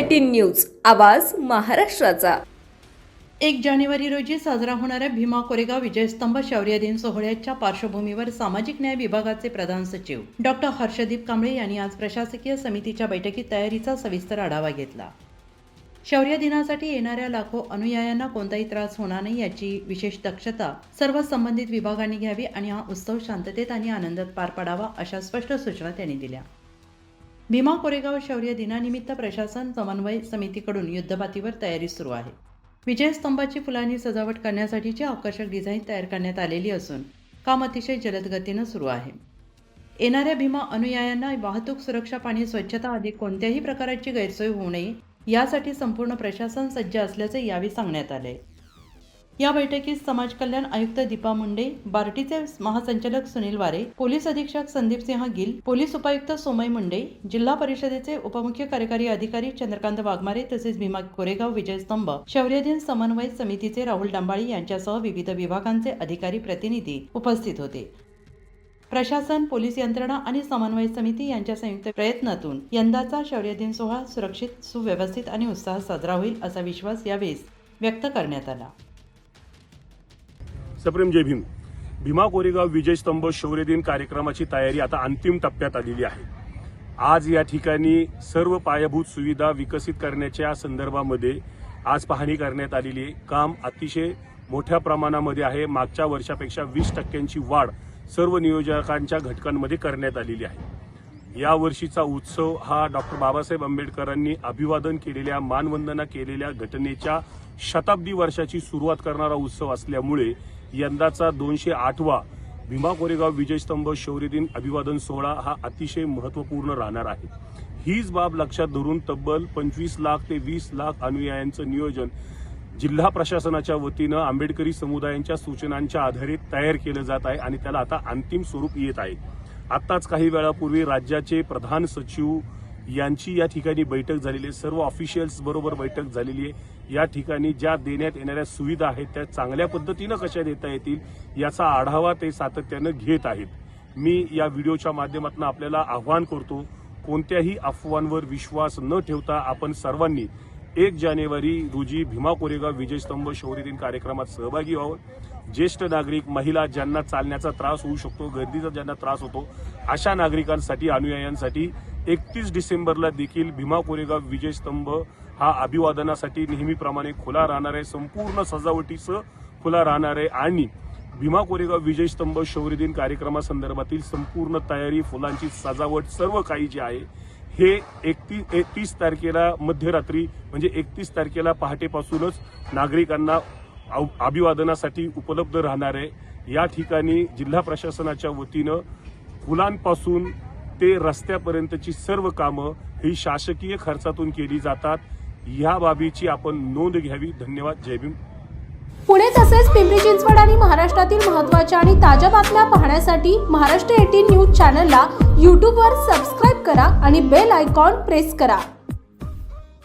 Eighteen news आवाज महाराष्ट्राचा. एक जानेवारी रोजी साजरा होणाऱ्या भीमा कोरेगाव विजयस्तंभ शौर्य दिन सोहळ्याच्या पार्श्वभूमीवर सामाजिक न्याय विभागाचे प्रधान सचिव डॉक्टर हर्षदीप कांबळे यांनी आज प्रशासकीय समितीच्या बैठकीत तयारीचा सविस्तर आढावा घेतला. शौर्य दिनासाठी येणाऱ्या लाखो अनुयायांना कोणताही त्रास होणार नाही याची विशेष दक्षता सर्व संबंधित विभागांनी घ्यावी आणि हा उत्सव शांततेत आणि आनंदात पार पाडावा अशा स्पष्ट सूचना त्यांनी दिल्या. भीमा कोरेगाव शौर्य दिनानिमित्त प्रशासन समन्वय समितीकडून युद्धपातीवर तयारी सुरू आहे. विजयस्तंभाची फुलांनी सजावट करण्यासाठीची आकर्षक डिझाईन तयार करण्यात आलेली असून काम अतिशय जलद गतीनं सुरू आहे. येणाऱ्या भीमा अनुयायांना वाहतूक सुरक्षा पाणी स्वच्छता आदी कोणत्याही प्रकाराची गैरसोय होऊ नये यासाठी संपूर्ण प्रशासन सज्ज असल्याचे यावेळी सांगण्यात आले. या बैठकीत समाज कल्याण आयुक्त दीपा मुंडे बार्टीचे महासंचालक सुनील वारे पोलीस अधीक्षक संदीप सिंह गिल पोलीस उपायुक्त सोमय मुंडे जिल्हा परिषदेचे उपमुख्य कार्यकारी अधिकारी चंद्रकांत वाघमारे तसेच भीमा कोरेगाव विजय स्तंभ शौर्यदिन समन्वय समितीचे राहुल डांबाळी यांच्यासह विविध विभागांचे अधिकारी प्रतिनिधी उपस्थित होते. प्रशासन पोलीस यंत्रणा आणि समन्वय समिती यांच्या संयुक्त प्रयत्नातून यंदाचा शौर्य दिन सोहळा सुरक्षित सुव्यवस्थित आणि उत्साहात साजरा होईल असा विश्वास यावेळी व्यक्त करण्यात आला. सप्रेम जय भीम. भीमा कोरेगाव विजयस्तंभ शौर्य दिन कार्यक्रमाची तयारी आता अंतिम टप्प्यात आलेली आहे. आज या ठिकाणी सर्व पायाभूत सुविधा विकसित करण्याच्या संदर्भामध्ये आज पाहणी करण्यात आलेली आहे. काम अतिशय मोठ्या प्रमाणामध्ये आहे. मागच्या वर्षापेक्षा वीस टक्क्यांची वाढ सर्व नियोजकांच्या घटकांमध्ये करण्यात आलेली आहे. या वर्षीचा उत्सव हा डॉक्टर बाबासाहेब आंबेडकरांनी अभिवादन केलेल्या मानवंदना केलेल्या घटनेच्या शताब्दी वर्षाची सुरुवात करणारा उत्सव असल्यामुळे यंदाचा दोनशे आठवा भीमा कोरेगाव विजयस्तंभ शौर्य दिन अभिवादन सोहळा हा अतिशय महत्त्वपूर्ण राहणार आहे. हीच बाब लक्षात धरून तब्बल पंचवीस लाख ते वीस लाख अनुयायांचं नियोजन जिल्हा प्रशासनाच्या वतीनं आंबेडकरी समुदायांच्या सूचनांच्या आधारे तयार केलं जात आहे आणि त्याला आता अंतिम स्वरूप येत आहे. आत्ताच काही वेळापूर्वी राज्याचे प्रधान सचिव यांची या ठिकाणी बैठक झालेली आहे. सर्व ऑफिशियल्स बरोबर बैठक झालेली आहे. या ठिकाणी ज्या देण्यात येणाऱ्या सुविधा आहेत त्या चांगल्या पद्धतीनं कशा देता येतील याचा आढावा ते सातत्यानं घेत आहेत. मी या व्हिडिओच्या माध्यमातून आपल्याला आव्हान करतो कोणत्याही अफवांवर विश्वास न ठेवता आपण सर्वांनी एक जानेवारी रोजी भीमा कोरेगाव विजयस्तंभ शौर्य दिन कार्यक्रमात सहभागी व्हावं. ज्येष्ठ नागरिक महिला ज्यांना चालण्याचा त्रास होऊ शकतो गर्दीचा ज्यांना त्रास होतो अशा नागरिकांसाठी अनुयायांसाठी एकतीस डिसेंबरला देखील भीमा कोरेगाव विजय स्तंभ हा अभिवादनासाठी नेहमीप्रमाणे खुला राहणार आहे. संपूर्ण सजावटीचं खुला राहणार आहे. आणि भीमा कोरेगाव विजयस्तंभ शौर्य दिन कार्यक्रमासंदर्भातील संपूर्ण तयारी फुलांची सजावट सर्व काही जे आहे हे एकतीस एकतीस तारखेला मध्यरात्री म्हणजे एकतीस तारखेला पहाटेपासूनच नागरिकांना अभिवादनासाठी उपलब्ध राहणार आहे. या ठिकाणी जिल्हा प्रशासनाच्या वतीनं फुलांपासून ते रस्त्यापर्यंतची सर्व कामं ही शासकीय खर्चातून केली जातात. या बाबीची आपण नोंद घ्यावी. धन्यवाद. जय भीम. पुणे तसेच पिंपरी चिंचवड आणि महाराष्ट्रातील महत्त्वाच्या आणि ताज्या बातम्या पाहण्यासाठी महाराष्ट्र एटीन न्यूज चॅनलला यूट्यूबवर सबस्क्राईब करा आणि बेल आयकॉन प्रेस करा.